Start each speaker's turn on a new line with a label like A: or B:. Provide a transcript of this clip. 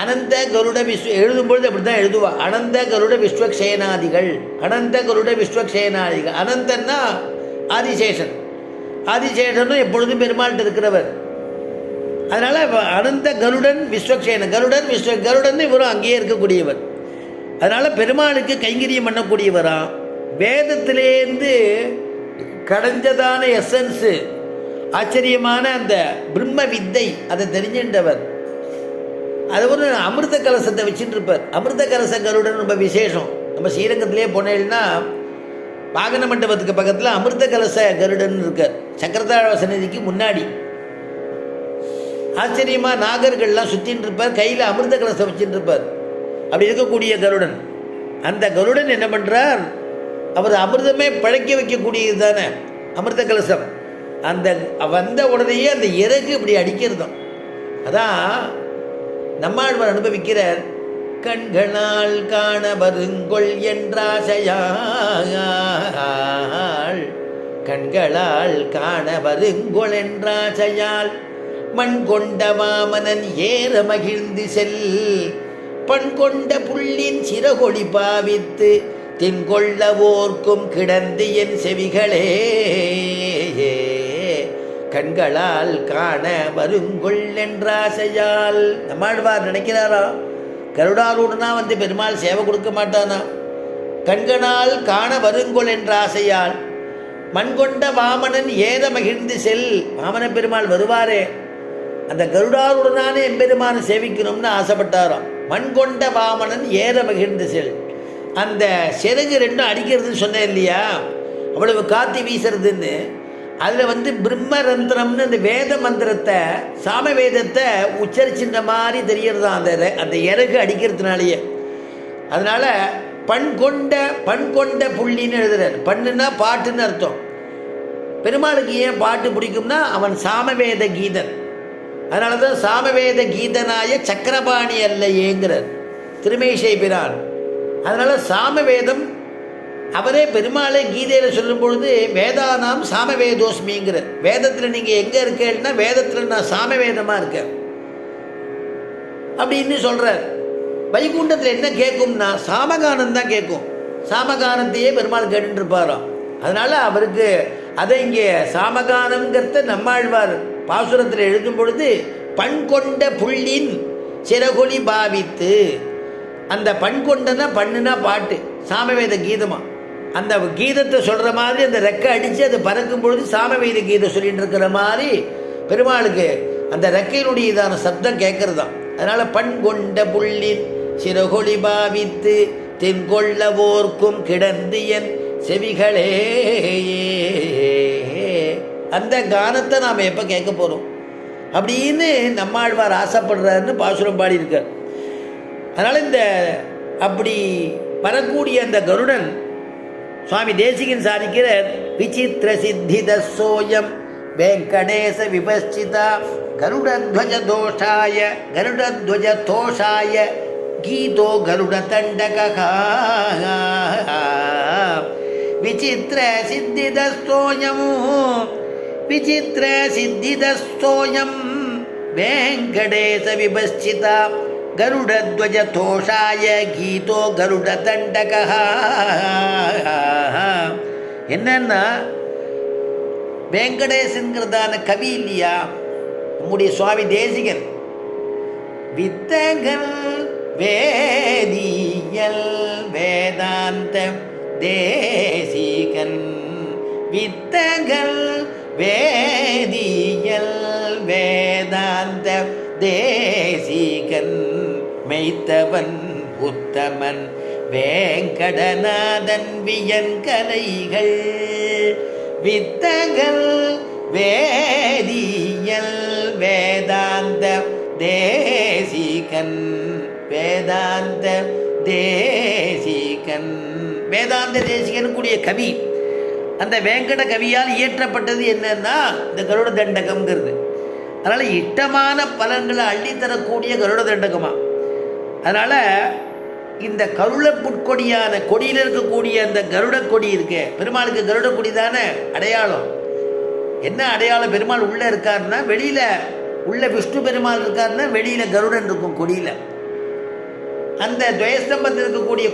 A: அனந்த கருட விஸ்வ எழுதும்பொழுது அப்படி தான் எழுதுவா. அனந்த கருட விஸ்வக்ஷேனாதிகள் அனந்த கருட விஸ்வக்ஷேனாதிகள் அனந்தன்னா ஆதிசேஷன். ஆதிசேஷனும் எப்பொழுதும் பெருமாள்கிட்ட இருக்கிறவர். அதனால் அனந்த கருடன் விஸ்வக்ஷேன கருடன் விஸ்வ கருடன் இவரும் அங்கேயே இருக்கக்கூடியவர். அதனால் பெருமாளுக்கு கைங்கரியம் பண்ணக்கூடியவராம் வேதத்திலேருந்து கடைஞ்சதான எசன்ஸு ஆச்சரியமான அந்த பிரம்ம வித்தை அதை தெரிஞ்சின்றவர். அது ஒரு அமிர்த கலசத்தை வச்சுட்டு இருப்பார் அமிர்த கலச கருடன் ரொம்ப விசேஷம். நம்ம ஸ்ரீரங்கத்திலே போனேன்னா வாகன மண்டபத்துக்கு பக்கத்தில் அமிர்த கலச கருடன் இருக்கார். சக்கரதாழ சன்னதிக்கு முன்னாடி. ஆச்சரியமாக நாகர்கள்லாம் சுற்றின்னு இருப்பார் கையில் அமிர்த கலசம் வச்சுட்டு இருப்பார் அப்படி இருக்கக்கூடிய கருடன். அந்த கருடன் என்ன பண்ணுறார் அவர் அமிர்தமே பழைக்க வைக்கக்கூடியது தானே அமிர்த கலசம் அந்த வந்த உடனேயே அந்த இறகு இப்படி அடிக்கிறதும். அதான் நம்மாழ்வார் அனுபவிக்கிறார் கண்களால் காண வருங்கொள் என்றாசையாள் கண்களால் காண வருங்கொள் என்றாசையால் மண் கொண்ட வாமனன் ஏற மகிழ்ந்து செல் பண் கொண்ட புள்ளின் சிறகொளி பாவித்து தின்கொள்ளவோர்க்கும் கிடந்து என் செவிகளே கண்களால் காண வருங்கொள் என்றாசையால் நம்மாழ்வார் நினைக்கிறாரா? கருடாரூடனா வந்து பெருமாள் சேவை கொடுக்க மாட்டானா? கண்களால் காண வருங்கொள் என்ற ஆசையால் மண்கொண்ட வாமனன் ஏத மகிழ்ந்து செல். வாமன பெருமாள் வருவாரே. அந்த கருடாருடனான எம்பெருமானை சேவிக்கணும்னு ஆசைப்பட்டாராம். மண் கொண்ட வாமனன் ஏற மகிழ்ந்து செல். அந்த செருகு ரெண்டும் அடிக்கிறதுன்னு சொன்னேன் இல்லையா? அவ்வளவு காத்தி வீசுறதுன்னு. அதில் வந்து பிரம்மரந்திரம்னு அந்த வேத மந்திரத்தை சாம வேதத்தை உச்சரிச்சின்ற மாதிரி தெரியறதான் அந்த அந்த இறகு அடிக்கிறதுனாலேயே. அதனால் பண் கொண்ட பண் கொண்ட புள்ளின்னு எழுதுறாரு. பண்ணுன்னா பாட்டுன்னு அர்த்தம். பெருமாளுக்கு ஏன் பாட்டு பிடிக்கும்னா அவன் சாமவேத கீதன். அதனால தான் சாமவேத கீதனாய சக்கரபாணி ஏங்கிறார் திருமேஷை பிரான். அதனால் சாமவேதம் அவரே பெருமாளை கீதையில் சொல்லும் பொழுது வேதானாம் சாமவேதோஸ்மிங்கிறார். வேதத்தில் நீங்கள் எங்கே இருக்கேன்னா வேதத்தில் நான் சாமவேதமாக இருக்கேன். அப்படின்னு சொல்கிறார் வைகுண்டத்தில் என்ன கேட்கும்னா சாமகானம் தான் கேட்கும் சாமகானத்தையே பெருமாள் கேட்டுருப்பாராம் அதனால் அவருக்கு அதை இங்கே சாமகானங்கிறத நம்மாழ்வார் பாசுரத்தில் எழுதும் பொழுது பண் கொண்ட புள்ளின் சிறகொலி பாவித்து. அந்த பண் கொண்டனா பண்ணுனா பாட்டு சாமவேத கீதமாக அந்த கீதத்தை சொல்கிற மாதிரி அந்த ரெக்கை அடித்து அது பறக்கும் பொழுது சாமவேத கீதம் சொல்லிட்டு இருக்கிற மாதிரி பெருமாளுக்கு அந்த ரெக்கையினுடைய இதான சப்தம் தான் அதனால் பண் கொண்ட புள்ளின் சிறகொளி பாவித்து தென்கொள்ளவோர்க்கும் கிடந்து என் செவிகளே. அந்த கானத்தை நாம் எப்போ கேட்க போகிறோம் அப்படின்னு நம்மாழ்வார் ஆசைப்படுறாருன்னு பாசுரம் பாடியிருக்கார். அதனால் இந்த அப்படி வரக்கூடிய அந்த கருடன் சுவாமி தேசிகன் சாதிக்கிற விசித்திர சித்தித சோயம் வெங்கடேச விபஸ்சிதா கருடத்வஜ தோஷாய கருடத்வஜ தோஷாய கீதோ கருட தண்டகா விசித்திர சித்தித சோயம் விசித்திர சித்தித சோயம் வெங்கடேச விபஸ்சிதா கருடத்வஜதோஷாய கீதோ கருட தண்டகா என்னன்னா வெங்கடேசன்கிறதான கவி இல்லையா? நம்முடைய சுவாமி தேசிகன். வித்தகன் வேதியல் வேதாந்த தேசிகன். வித்தகல் வேதியல் வேதாந்த தேசிகன். மெய்த்தவன் உத்தமன். வேங்கடநாதன் வியன் கலைகள். வித்தகல் வேதியல் வேதாந்த தேசிகன். வேதாந்த தேசிகன். வேதாந்த தேசிகன் கூடிய கவி. அந்த வேங்கட கவியால் இயற்றப்பட்டது என்னன்னா இந்த கருட தண்டகம்ங்கிறது அதனால் இட்டமான பலன்களை அள்ளித்தரக்கூடிய கருட தண்டகமாக அதனால் இந்த கருள புட்கொடியான கொடியில் இருக்கக்கூடிய அந்த கருட கொடி இருக்கு பெருமாளுக்கு கருட கொடி தானே? அடையாளம். என்ன அடையாளம்? பெருமாள் உள்ளே இருக்காருன்னா வெளியில் உள்ள விஷ்ணு பெருமாள் இருக்காருன்னா வெளியில் கருடன் இருக்கும் கொடியில். அந்த துவயஸ்தம்பத்தில் இருக்கக்கூடிய